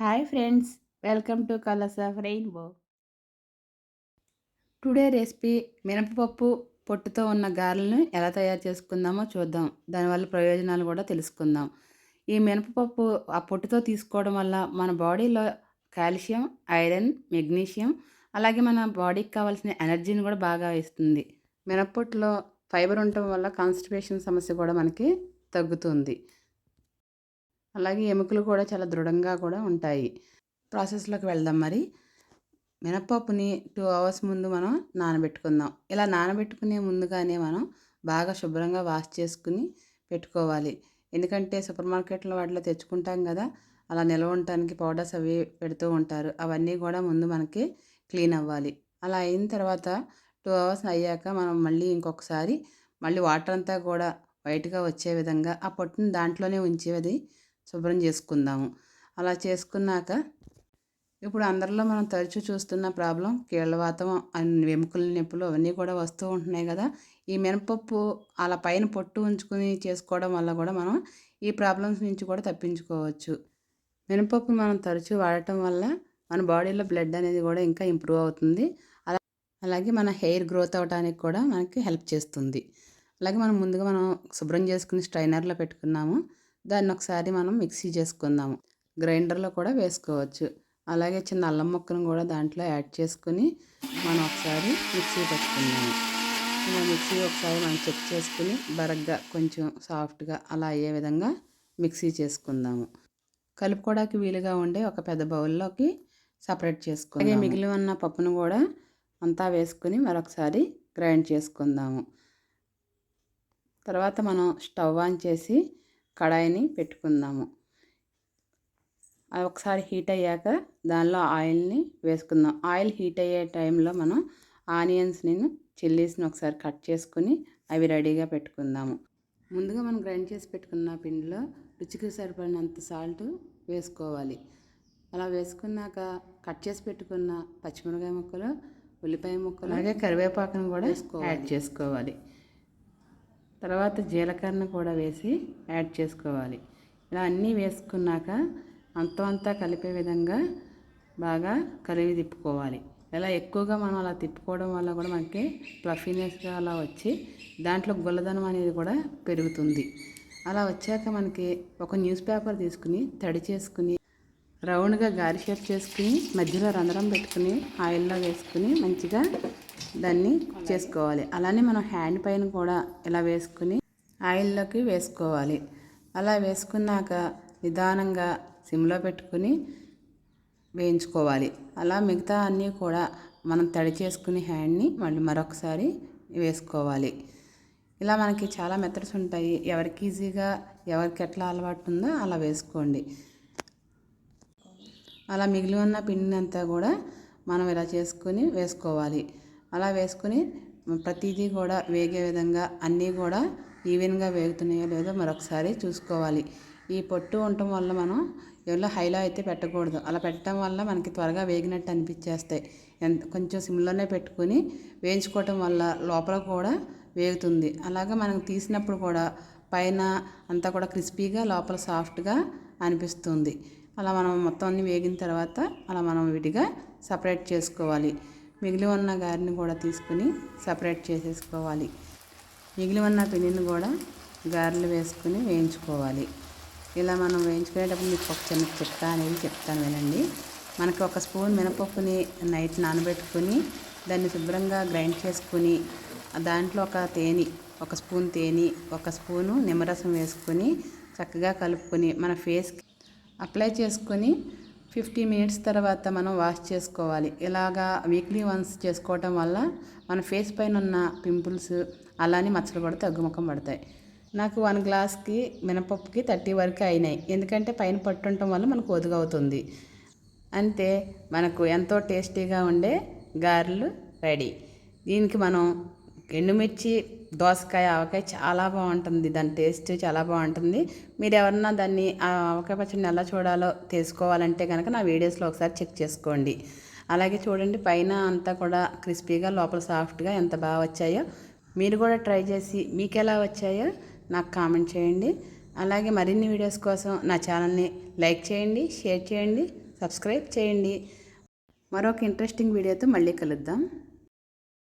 Hi friends welcome to colours of rainbow today recipe మినపపప్పు పొట్టుతో ఉన్న గారెలను ఎలా తయారు చేసుకుందామో చూద్దాం. దానివల్ల ప్రయోజనాలు కూడా తెలుసుకుందాం. ఈ మినపపప్పు ఆ పొట్టుతో తీసుకోవడం వల్ల మన బాడీలో కాల్షియం ఐరన్ మెగ్నీషియం అలాగే మన బాడీకి కావాల్సిన ఎనర్జీని కూడా బాగా ఇస్తుంది. మినపొట్టులో ఫైబర్ ఉండటం వల్ల కాన్స్టిపేషన్ సమస్య కూడా మనకి తగ్గుతుంది. అలాగే ఎముకలు కూడా చాలా దృఢంగా కూడా ఉంటాయి. ప్రాసెస్లోకి వెళ్దాం మరి. మినప్పప్పుని టూ అవర్స్ ముందు మనం నానబెట్టుకుందాం. ఇలా నానబెట్టుకునే ముందుగానే మనం బాగా శుభ్రంగా వాష్ చేసుకుని పెట్టుకోవాలి. ఎందుకంటే సూపర్ మార్కెట్లో వాటిలో తెచ్చుకుంటాం కదా అలా నిల్వ ఉండటానికి పౌడర్స్ అవి పెడుతూ ఉంటారు. అవన్నీ కూడా ముందు మనకి క్లీన్ అవ్వాలి. అలా అయిన తర్వాత టూ అవర్స్ అయ్యాక మనం మళ్ళీ ఇంకొకసారి మళ్ళీ వాటర్ అంతా కూడా వైట్గా వచ్చే విధంగా ఆ పొట్టును దాంట్లోనే ఉంచేది శుభ్రం చేసుకుందాము. అలా చేసుకున్నాక ఇప్పుడు అందరిలో మనం తరచూ చూస్తున్న ప్రాబ్లం కీళ్ళవాతం వెముకల నొప్పులు అవన్నీ కూడా వస్తూ ఉంటున్నాయి కదా. ఈ మినపప్పు అలా పైన పొట్టు ఉంచుకుని చేసుకోవడం వల్ల కూడా మనం ఈ ప్రాబ్లమ్స్ నుంచి కూడా తప్పించుకోవచ్చు. మినపప్పు మనం తరచూ వాడటం వల్ల మన బాడీలో బ్లడ్ అనేది కూడా ఇంకా ఇంప్రూవ్ అవుతుంది. అలా అలాగే మన హెయిర్ గ్రోత్ అవడానికి కూడా మనకి హెల్ప్ చేస్తుంది. అలాగే మనం ముందుగా మనం శుభ్రం చేసుకుని స్ట్రైనర్లో పెట్టుకున్నాము. దాన్ని ఒకసారి మనం మిక్సీ చేసుకుందాము. గ్రైండర్లో కూడా వేసుకోవచ్చు. అలాగే చిన్న అల్లం ముక్కను కూడా దాంట్లో యాడ్ చేసుకుని మనం ఒకసారి మిక్సీ పెట్టుకుందాము. ఇలా మిక్సీ ఒకసారి మనం చెక్ చేసుకుని బరగ్గా కొంచెం సాఫ్ట్గా అలా అయ్యే విధంగా మిక్సీ చేసుకుందాము. కలుపుకోవడానికి వీలుగా ఉండే ఒక పెద్ద బౌల్లోకి సపరేట్ చేసుకుందాం అలాగే మిగిలి ఉన్న పప్పును కూడా అంతా వేసుకుని మరొకసారి గ్రైండ్ చేసుకుందాము. తర్వాత మనం స్టవ్ ఆన్ చేసి కడాయిని పెట్టుకుందాము. అది ఒకసారి హీట్ అయ్యాక దానిలో ఆయిల్ని వేసుకుందాం. ఆయిల్ హీట్ అయ్యే టైంలో మనం ఆనియన్స్ని చిల్లీస్ని ఒకసారి కట్ చేసుకుని అవి రెడీగా పెట్టుకుందాము. ముందుగా మనం గ్రైండ్ చేసి పెట్టుకున్న పిండిలో రుచికి సరిపడినంత సాల్ట్ వేసుకోవాలి. అలా వేసుకున్నాక కట్ చేసి పెట్టుకున్న పచ్చిమిరకాయ ముక్కలు ఉల్లిపాయ ముక్కలు అలాగే కరివేపాకును కూడా యాడ్ చేసుకోవాలి. తర్వాత జీలకర్ర కూడా వేసి యాడ్ చేసుకోవాలి. ఇలా అన్నీ వేసుకున్నాక అంతా అంతా కలిపే విధంగా బాగా కలిపి తిప్పుకోవాలి. ఇలా ఎక్కువగా మనం అలా తిప్పుకోవడం వల్ల కూడా మనకి ఫ్లఫీనెస్గా అలా వచ్చి దాంట్లో గుల్లదనం అనేది కూడా పెరుగుతుంది. అలా వచ్చాక మనకి ఒక న్యూస్ పేపర్ తీసుకుని తడి చేసుకుని రౌండ్గా గారి షేప్ చేసుకుని మధ్యలో రంధ్రం పెట్టుకుని ఆయిల్లో వేసుకుని మంచిగా దాన్ని చేసుకోవాలి. అలానే మనం హ్యాండ్ పైన కూడా ఇలా వేసుకుని ఆయిల్లోకి వేసుకోవాలి. అలా వేసుకున్నాక నిదానంగా సిమ్లో పెట్టుకుని వేయించుకోవాలి. అలా మిగతా అన్నీ కూడా మనం తడి చేసుకుని హ్యాండ్ని మళ్ళీ మరొకసారి వేసుకోవాలి. ఇలా మనకి చాలా మెథడ్స్ ఉంటాయి. ఎవరికి ఈజీగా ఎవరికి ఎట్లా అలవాటు ఉందో అలా వేసుకోండి. అలా మిగిలి ఉన్న పిండిని అంతా కూడా మనం ఇలా చేసుకుని వేసుకోవాలి. అలా వేసుకుని ప్రతిదీ కూడా వేగే విధంగా అన్నీ కూడా ఈవెన్గా వేగుతున్నాయో లేదో మరొకసారి చూసుకోవాలి. ఈ పొట్టు ఉండటం వల్ల మనం ఎవరిలో హైలో అయితే పెట్టకూడదు. అలా పెట్టడం వల్ల మనకి త్వరగా వేగినట్టు అనిపించేస్తాయి. ఎంత కొంచెం సిమ్లోనే పెట్టుకుని వేయించుకోవటం వల్ల లోపల కూడా వేగుతుంది. అలాగే మనం తీసినప్పుడు కూడా పైన అంతా కూడా క్రిస్పీగా లోపల సాఫ్ట్గా అనిపిస్తుంది. అలా మనం మొత్తం అన్ని వేగిన తర్వాత అలా మనం విడిగా సపరేట్ చేసుకోవాలి. మిగిలి ఉన్న గారిని కూడా తీసుకుని సపరేట్ చేసేసుకోవాలి. మిగిలి ఉన్న పిండిని కూడా గారెలు వేసుకుని వేయించుకోవాలి. ఇలా మనం వేయించుకునేటప్పుడు మీకు ఒక చిన్న చిట్కా అనేది చెప్తాను వినండి. మనకి ఒక స్పూన్ మినపప్పుని నైట్ నానబెట్టుకుని దాన్ని శుభ్రంగా గ్రైండ్ చేసుకుని దాంట్లో ఒక తేనె ఒక స్పూన్ తేనె ఒక స్పూను నిమ్మరసం వేసుకొని చక్కగా కలుపుకొని మన ఫేస్కి అప్లై చేసుకొని ఫిఫ్టీ మినిట్స్ తర్వాత మనం వాష్ చేసుకోవాలి. ఇలాగా వీక్లీ వన్స్ చేసుకోవటం వల్ల మన ఫేస్ పైన ఉన్న పింపుల్స్ అలానే మచ్చలు కూడా తగ్గుముఖం పడతాయి. నాకు వన్ గ్లాస్కి మినపప్పుకి థర్టీ వరకు అయినాయి. ఎందుకంటే పైన పట్టుండటం వల్ల మనకు ఒదుగవుతుంది. అంతే మనకు ఎంతో టేస్టీగా ఉండే గారెలు రెడీ. దీనికి మనం ఎండుమిర్చి దోసకాయ ఆవకాయ చాలా బాగుంటుంది. దాని టేస్ట్ చాలా బాగుంటుంది. మీరు ఎవరన్నా దాన్ని ఆవకాయ పచ్చడిని ఎలా చూడాలో తెలుసుకోవాలంటే కనుక నా వీడియోస్లో ఒకసారి చెక్ చేసుకోండి. అలాగే చూడండి పైన అంతా కూడా క్రిస్పీగా లోపల సాఫ్ట్గా ఎంత బాగా వచ్చాయో. మీరు కూడా ట్రై చేసి మీకు ఎలా వచ్చాయో నాకు కామెంట్ చేయండి. అలాగే మరిన్ని వీడియోస్ కోసం నా ఛానల్ని లైక్ చేయండి షేర్ చేయండి సబ్స్క్రైబ్ చేయండి. మరొక ఇంట్రెస్టింగ్ వీడియోతో మళ్ళీ కలుద్దాం.